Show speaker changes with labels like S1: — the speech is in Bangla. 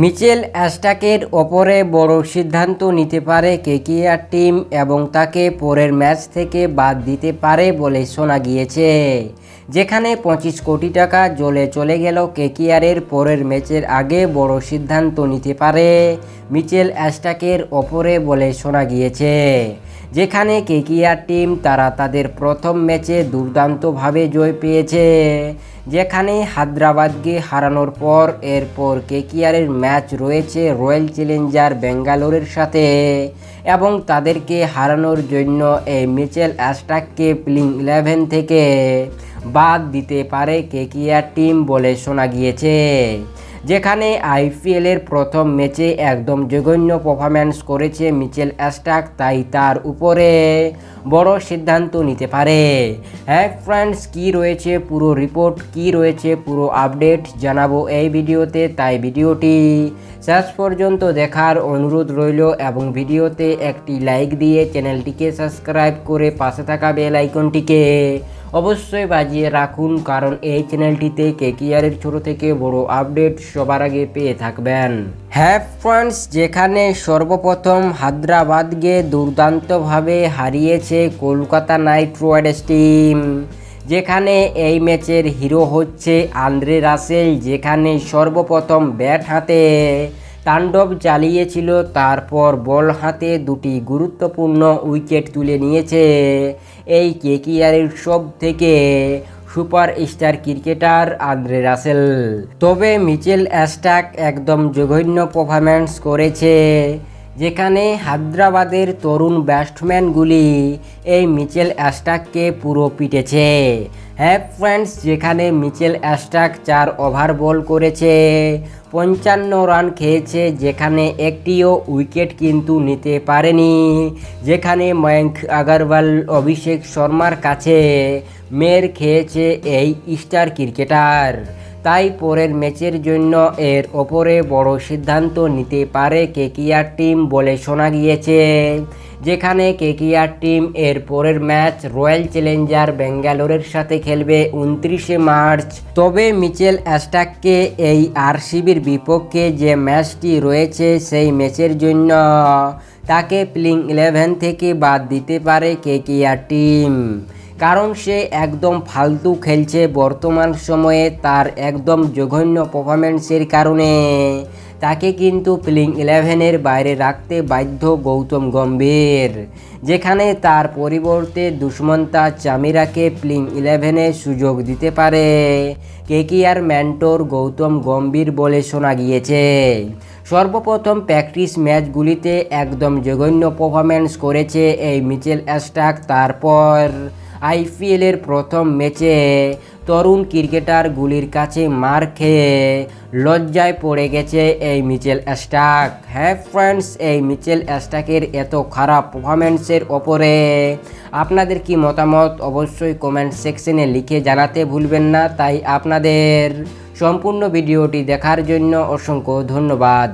S1: মিচেল অ্যাস্টাকের ওপরে বড় সিদ্ধান্ত নিতে পারে কেকিয়ার টিম এবং তাকে পরের ম্যাচ থেকে বাদ দিতে পারে বলে শোনা গিয়েছে, যেখানে পঁচিশ কোটি টাকা জলে চলে গেল কেকিয়ারের পরের ম্যাচের আগে বড় সিদ্ধান্ত নিতে পারে মিচেল অ্যাস্টাকের ওপরে বলে শোনা গিয়েছে। যেখানে কেকিয়ার টিম তারা তাদের প্রথম ম্যাচে দুর্দান্তভাবে জয় পেয়েছে। যেখানে হায়দ্রাবাদকে হারানোর পর এরপর কেকিয়ারের ম্যাচ রয়েছে রয়্যাল চ্যালেঞ্জার ব্যাঙ্গালোরের সাথে এবং তাদেরকে হারানোর জন্য এই মিচেল অ্যাস্টাককে প্লিং ইলেভেন থেকে বাদ দিতে পারে কেকিয়ার টিম বলে শোনা গিয়েছে। যেখানে আইপিএলের প্রথম ম্যাচে একদম জঘন্য পারফরম্যান্স করেছে মিচেল অ্যাস্টাক তাই তার উপরে বড় সিদ্ধান্ত নিতে পারে। হ্যাঁ ফ্রেন্ডস কি রয়েছে পুরো রিপোর্ট কি রয়েছে পুরো আপডেট জানাব এই ভিডিওতে, তাই ভিডিওটি শেষ পর্যন্ত দেখার অনুরোধ রইল এবং ভিডিওতে একটি লাইক দিয়ে চ্যানেলটিকে সাবস্ক্রাইব করে পাশে থাকা বেল আইকনটিকে অবশ্যই বাজিয়ে রাখুন, কারণ এই চ্যানেলটিতে কেকিয়ারের ছোট থেকে বড় আপডেট সবার আগে পেয়ে থাকবেন। হ্যাঁ ফ্রেন্ডস যেখানে সর্বপ্রথম হায়দ্রাবাদকে দুর্দান্তভাবে হারিয়েছে কলকাতা নাইট রাইডার্স টিম যেখানে এই ম্যাচের হিরো হচ্ছে আন্দ্রে রাসেল, যেখানে সর্বপ্রথম ব্যাট হাতে। তাণ্ডব চালিয়েছিল, তারপর বল হাতে দুটি গুরুত্বপূর্ণ উইকেট তুলে নিয়েছে। এই কেকিয়ারের সব থেকে super star cricketer Andre Russell. তবে মিচেল অ্যাস্টাক একদম জঘন্য পারফরম্যান্স করেছে। যেখানে হায়দ্রাবাদের তরুণ ব্যাটসম্যানগুলি এই মিচেল অ্যাস্টাককে পুরো পিটেছে। হ্যাঁ ফ্রেন্ডস, যেখানে মিচেল অ্যাস্টাক চার ওভার বল করেছে, পঞ্চান্ন রান খেয়েছে, যেখানে একটিও উইকেট কিন্তু নিতে পারেনি, যেখানে ময়ঙ্ক আগরওয়াল, অভিষেক শর্মার কাছে মের খেয়েছে এই স্টার ক্রিকেটার। তাই পরের ম্যাচের জন্য এর ওপরে বড় সিদ্ধান্ত নিতে পারে কেকিয়ার টিম বলে শোনা গিয়েছে। যেখানে কেকিয়ার টিম এর পরের ম্যাচ রয়্যাল চ্যালেঞ্জার ব্যাঙ্গালোরের সাথে খেলবে উনত্রিশে মার্চ। তবে মিচেল অ্যাস্টাককে এই আরসিবির বিপক্ষে যে ম্যাচটি রয়েছে সেই ম্যাচের জন্য তাকে প্লিং ইলেভেন থেকে বাদ দিতে পারে কেকিয়ার টিম। কারণ সে একদম ফালতু খেলছে বর্তমান সময়ে তার একদম জঘন্য পারফরমেন্সের কারণে। তাকে কিন্তু প্লিং ইলেভেনের বাইরে রাখতে বাধ্য গৌতম গম্ভীর, যেখানে তার পরিবর্তে দুষ্মন্তা চামিরাকে প্লিং ইলেভেনে সুযোগ দিতে পারে। কেকিয়ার ম্যান্টোর গৌতম গম্ভীর বলে শোনা গিয়েছে, সর্বপ্রথম প্র্যাকটিস ম্যাচগুলিতে একদম জঘন্য পারফরমেন্স করেছে এই মিচেল অ্যাস্টাক তারপর আইপিএলের প্রথম ম্যাচে তরুণ ক্রিকেটারগুলির কাছে মার খেয়ে লজ্জায় পড়ে গেছে এই মিচেল অ্যাস্টাক হ্যাঁ ফ্রেন্ডস, এই মিচেল অ্যাস্টাকের এত খারাপ পারফরমেন্সের ওপরে আপনাদের কি মতামত? অবশ্যই কমেন্ট সেকশনে লিখে জানাতে ভুলবেন না। তাই আপনাদের সম্পূর্ণ ভিডিওটি দেখার জন্য অসংখ্য ধন্যবাদ।